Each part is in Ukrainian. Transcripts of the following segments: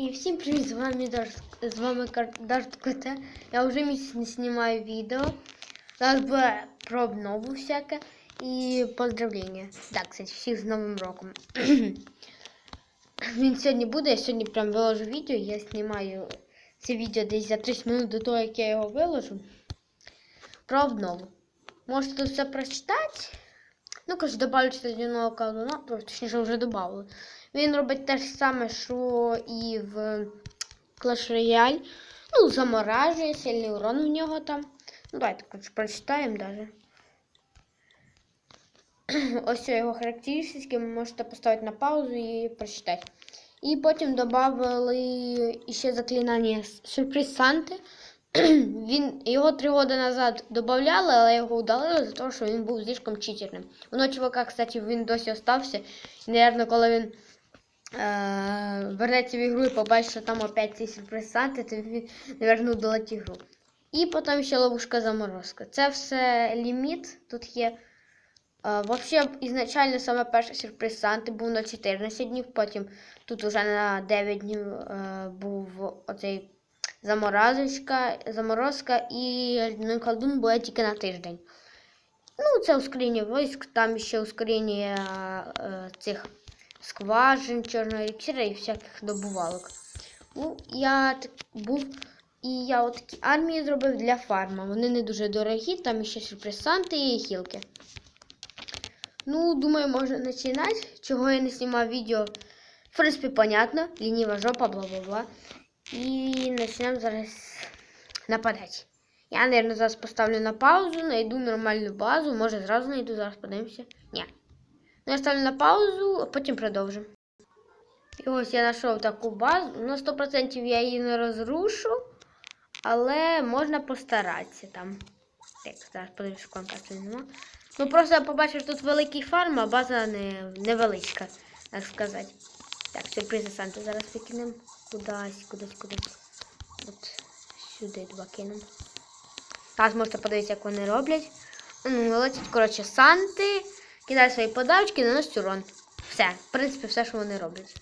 І всім привіт, з вами Даш- з вами Дарт КТ. Я вже місяць не знімаю відео. Зараз буде про обнову всяке і поздравлення. Так, кстати, всіх з Новим роком. Він сьогодні буде, я сьогодні прям виложу відео. Я знімаю це відео десь за 30 минут до того, як я його виложу. Про обнову. Тут все прочитати. Ну, кажу, добавлю стадіонного колона, точніше вже додали. Він робить те ж саме, що і в Clash Royale. Ну, заморажує, сильний урон в нього там. Ну, давайте коротше, прочитаємо даже. Ось його характеристики, ви можете поставити на паузу і прочитати. І потім додали ще заклинання сюрприз Санти. Він його три роки назад додавали, але його удалили за те, що він був слишком читерним. Воно чувака, кстати, він досі остався. І, наверное, коли він е- вернеться в ігру і побачить, що там опять цей сюрприз Санти, то він, наверное, удалить ігру. І потім ще ловушка заморозка. Це все ліміт. Тут є. Е, Вообще, ізначально саме перший сюрприз Санти був на 14 днів, потім тут уже на 9 днів е, був оцей заморозочка, заморозка і льодяний колдун буде тільки на тиждень. Ну, це ускорення військ, там ще ускорення е, цих скважин, чорного еліксира і всяких добувалок. Ну, я так був. І я такі армії зробив для фарма. Вони не дуже дорогі, там ще сюрпресанти і хілки. Ну, думаю, можна починати. Чого я не знімав відео. В принципі, понятно. Лініва жопа, бла-бла-бла. І почнемо зараз нападати. Я, наверное, зараз поставлю на паузу, знайду нормальну базу. Може, зразу знайду, зараз подивимося. Ні. Ну, я ставлю на паузу, а потім продовжимо. І ось я знайшов таку базу. На 100% я її не розрушу, але можна постаратися там. Так, зараз подивлюсь, компасу нема. Ну просто я побачив, тут великий фарм, а база не, невеличка, так сказати. Так, сюрпризи Санти зараз викинемо. Кудись, кудись, кудись. От сюди два кинемо. Зараз можете подивитися, як вони роблять. Ну, летять, коротше, Санти, кидають свої подачки, наносять урон. Все, в принципі, все, що вони роблять.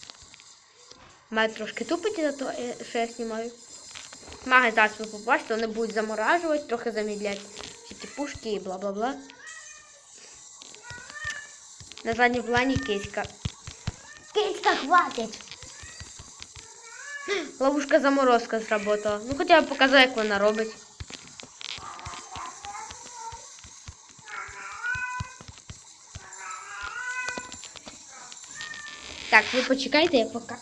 Має трошки тупить за то, що я знімаю. Маги зараз ви побачите, вони будуть заморажувати, трохи замідлять всі ті пушки і бла-бла-бла. На задній плані киська. Киська хватить! Ловушка заморозка сработала. Ну хоча б показав, як вона робить. Так, ви почекайте, я пока.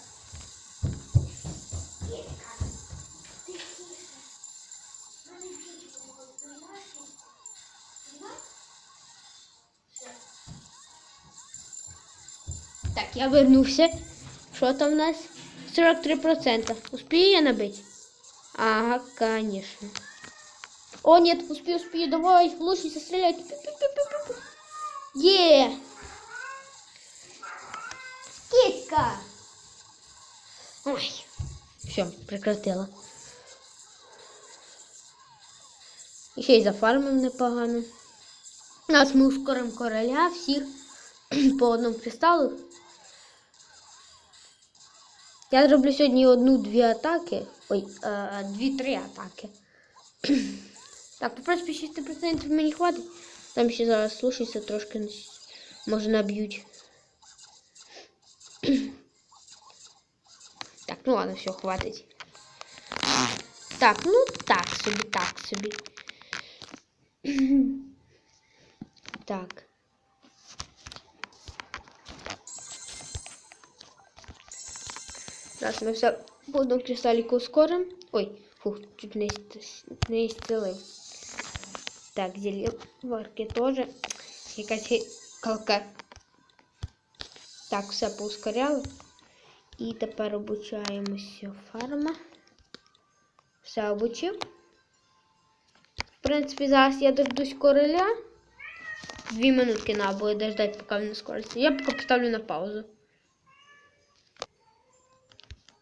Так, я вернувся. Що там у нас? 43%. Успею я набить? Ага, конечно. О, нет, успею, успею. Давай, стреляй. Пи-пи-пи-пи-пи. Е! Киска! Ой, все, прекратила. Ще й зафармив непогано. Нас ми ускоримо короля всіх по одному кристалу. Я зроблю сьогодні одну-дві атаки. Ой, е, дві-три атаки. так, по принципі, 6% мені хватить. Там ще зараз слушайся, трошки нас- може наб'ють. так, ну ладно, все, хватить. Так, ну так собі, так собі. так. Зараз ми все по одному кристаліку ускоримо. Ой, фух, чуть не, не ісцелив. Так, зельеварки теж. Якась калка. Так, все поускоряли. І тепер обучаємося фарма. Все обучив. В принципі, зараз я дождусь короля. Дві минутки треба буде дождати, поки він ускориться. Я поки поставлю на паузу.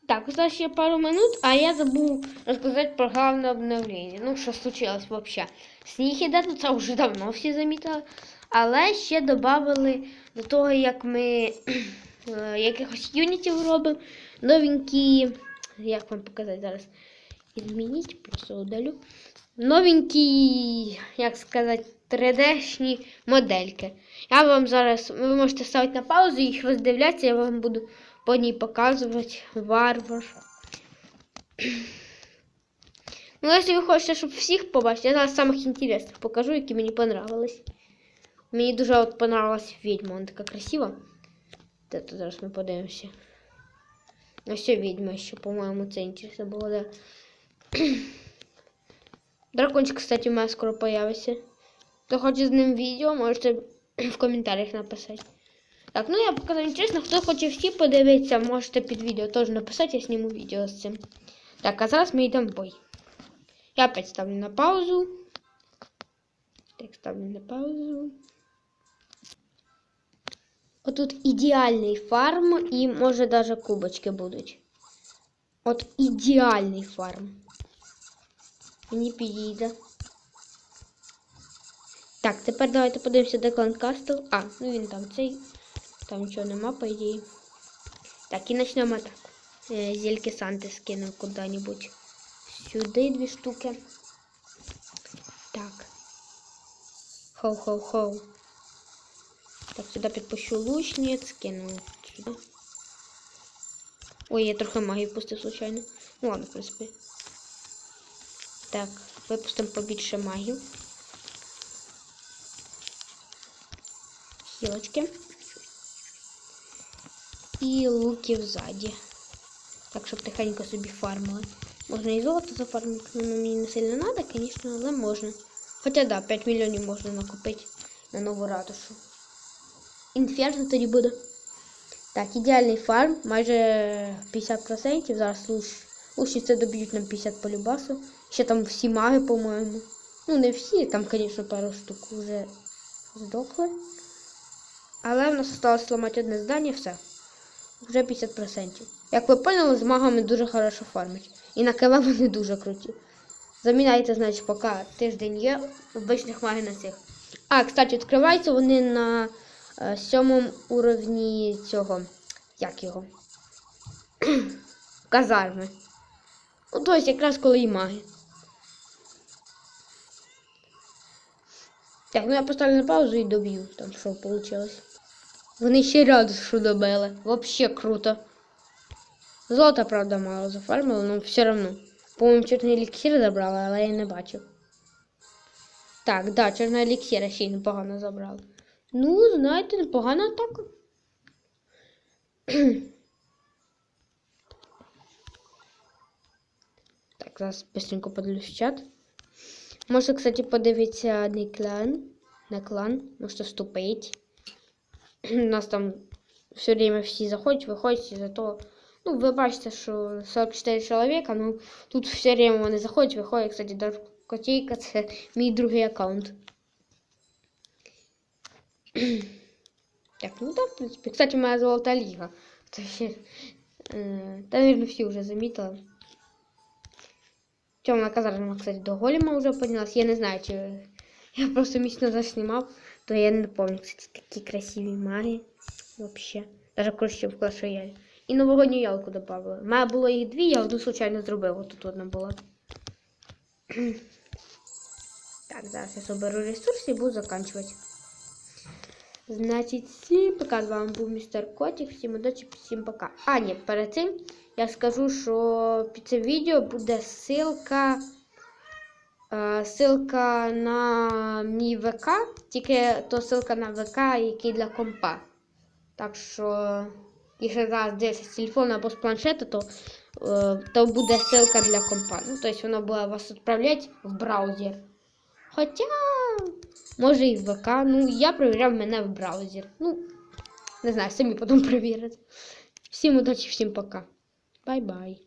Так, зараз ще пару минут, а я забув розказати про головне обновлення. Ну, що случилось взагалі. Сніг іде, ну це вже давно всі замітили. Але ще додали до того, як ми е, якихось юнітів робимо, новенькі як вам показати зараз? Змініть, просто удалю. Новенькі, як сказати, 3D-шні модельки. Я вам зараз, ви можете ставити на паузу, їх роздивлятися, я вам буду по ній показувати. Варвар. Ну, якщо ви хочете, щоб всіх побачити, я зараз самих інтересних покажу, які мені понравились. Мені дуже от понравилась відьма, вона така красива. Тут зараз ми подивимося. А все відьма ще, по-моєму, це інтересно було, да. Дракончик, кстати, у мене скоро появиться. Хто хоче з ним відео, можете в коментарях написати. Так, ну я показав інтересно, хто хоче всі подивитися, можете під відео теж написати, я зніму відео з цим. Так, а зараз ми йдемо в бой. Я опять ставлю на паузу. Так, ставлю на паузу. Отут ідеальний фарм і може даже кубочки будуть. От ідеальний фарм. Мені підійде. Так, тепер давайте подивимося, де клан Кастл. А, ну він там цей. Там нічого нема, по ідеї. Так, і почнемо так. Е, Зельки Санти скину куди-небудь. Сюди дві штуки. Так. Хоу-хоу-хоу. Так, сюди підпущу лучниць, кину сюди. Ой, я трохи магії впустив случайно. Ну ладно, в принципі. Так, випустимо побільше магів. Хілочки. І луки ззаді. Так, щоб тихенько собі фармили. Можна і золото зафармити, ну мені не сильно треба, звісно, але можна. Хоча да, 5 мільйонів можна накопити на нову ратушу. Інферно тоді буде. Так, ідеальний фарм, майже 50%. Зараз луч, лучше це доб'ють нам 50 по любасу. Ще там всі маги, по-моєму. Ну, не всі, там, звісно, пару штук вже здохли. Але в нас осталось зламати одне здання, все. Вже 50%. Як ви поняли, з магами дуже хорошо фармить. І на КВ вони дуже круті. Заміняйте, значить, поки тиждень є обичних магів на цих. А, кстати, відкриваються вони на е, сьомому уровні цього. Як його? Казарми. Ну, тобто якраз коли і маги. Так, ну я поставлю на паузу і доб'ю, там що вийшло. Вони ще ряду що добили. Вообще круто. Золота, правда, мало зафармили, но все равно. По-моєму, чорний еліксир забрали, але я не бачив. Так, да, чорний еліксир ще й непогано забрали. Ну, знаєте, непогана атака. так, зараз быстренько подивлюсь в чат. Можете, кстати, подивитися на клан. На клан. Можете вступити. У нас там все время всі заходять, виходять, зато. Ну, ви бачите, що 44 чоловіка, ну тут все время вони заходять, виходять, кстати, даже Котейка це мій другий аккаунт. так, ну так, в принципі. Кстати, моя золота е, та, наверное, всі вже замітили. Темна казарма, кстати, до голема вже поднялась. Я не знаю, чи я просто місяць назад то я не помню, кстати, такі красиві маги. Вообще. Даже круче, в Clash Royale. І новогодню ялку додали. У мене було їх дві, я одну случайно зробив. Ось тут одна була. так, зараз я соберу ресурси і буду закінчувати. Значить, всім пока. З вами був містер Котик. Всім удачі, всім пока. А, ні, перед цим я скажу, що під це відео буде ссылка. е, Ссылка на мій ВК, тільки то ссылка на ВК, який для компа. Так що, якщо зараз десь з телефону або з планшета, то, е, то буде ссылка для компа. Ну, тобто воно буде вас відправляти в браузер. Хоча, може і в ВК. Ну, я перевіряв мене в браузер. Ну, не знаю, самі потім перевірити. Всім удачі, всім пока. Бай-бай.